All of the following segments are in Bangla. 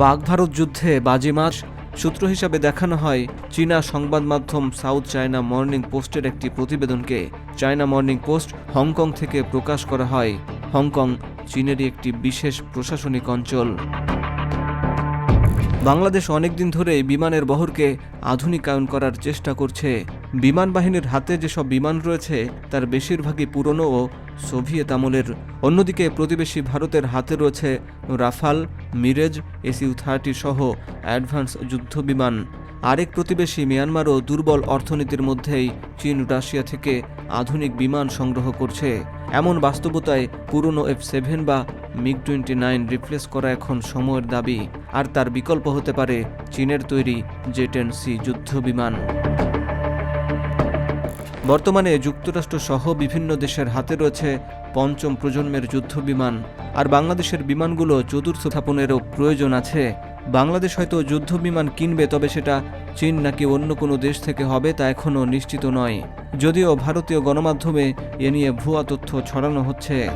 পাক ভারত যুদ্ধে বাজিমাত সূত্র হিসাবে দেখানো হয়, চীনা সংবাদ মাধ্যম সাউথ চায়না মর্নিং পোস্টের একটি প্রতিবেদনকে। China Morning Post Hong Kong থেকে প্রকাশ করা হয়। হংকং চীনেরই একটি বিশেষ প্রশাসনিক অঞ্চল। বাংলাদেশ অনেকদিন ধরেই বিমানের বহরকে আধুনিকায়ন করার চেষ্টা করছে। বিমান বাহিনীর হাতে যেসব বিমান রয়েছে, তার বেশিরভাগই পুরনো ও সোভিয়েত আমলের। অন্যদিকে প্রতিবেশী ভারতের হাতে রয়েছে Rafale, Mirage S U thirty সহ অ্যাডভান্স যুদ্ধ বিমান। আরেক প্রতিবেশী মিয়ানমারও দুর্বল অর্থনীতির মধ্যেই চীন, রাশিয়া থেকে আধুনিক বিমান সংগ্রহ করছে। এমন বাস্তবতায় পুরনো এফ সেভেন বা মিগ টোয়েন্টি নাইন রিপ্লেস করা এখন সময়ের দাবি। আর তার বিকল্প হতে পারে চীনের তৈরি জে টেন সি যুদ্ধ বিমান। বর্তমানে যুক্তরাষ্ট্র সহ বিভিন্ন দেশের হাতে রয়েছে পঞ্চম প্রজন্মের যুদ্ধ বিমান আর বাংলাদেশের বিমানগুলো চতুর্থ স্থাপনেরও প্রয়োজন আছে। বাংলাদেশ হয়তো যুদ্ধ বিমান কিনবে, তবে সেটা চীন নাকি অন্য কোনো দেশ থেকে হবে তা এখনও নিশ্চিত নয়। যদিও ভারতীয় গণমাধ্যমে এ নিয়ে ভুয়া তথ্য ছড়ানো হচ্ছে।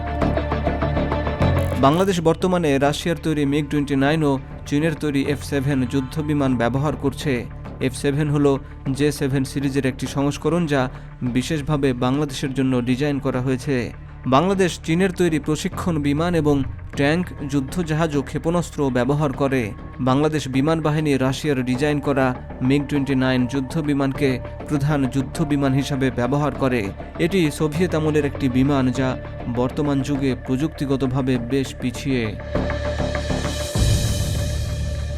বাংলাদেশ বর্তমানে রাশিয়ার তৈরি মিগ টোয়েন্টি নাইন ও চীনের তৈরি এফ সেভেন যুদ্ধ বিমান ব্যবহার করছে। এফ সেভেন হল জে সেভেন সিরিজের একটি সংস্করণ যা বিশেষভাবে বাংলাদেশের জন্য ডিজাইন করা হয়েছে। বাংলাদেশ চীনের তৈরি প্রশিক্ষণ বিমান এবং ট্যাঙ্ক, যুদ্ধজাহাজ ও ক্ষেপণাস্ত্র ব্যবহার করে। বাংলাদেশ বিমান বাহিনী রাশিয়ার ডিজাইন করা মিগ টোয়েন্টি নাইন যুদ্ধ বিমানকে প্রধান যুদ্ধ বিমান হিসাবে ব্যবহার করে। এটি সোভিয়েত আমলের একটি বিমান যা বর্তমান যুগে প্রযুক্তিগতভাবে বেশ পিছিয়ে।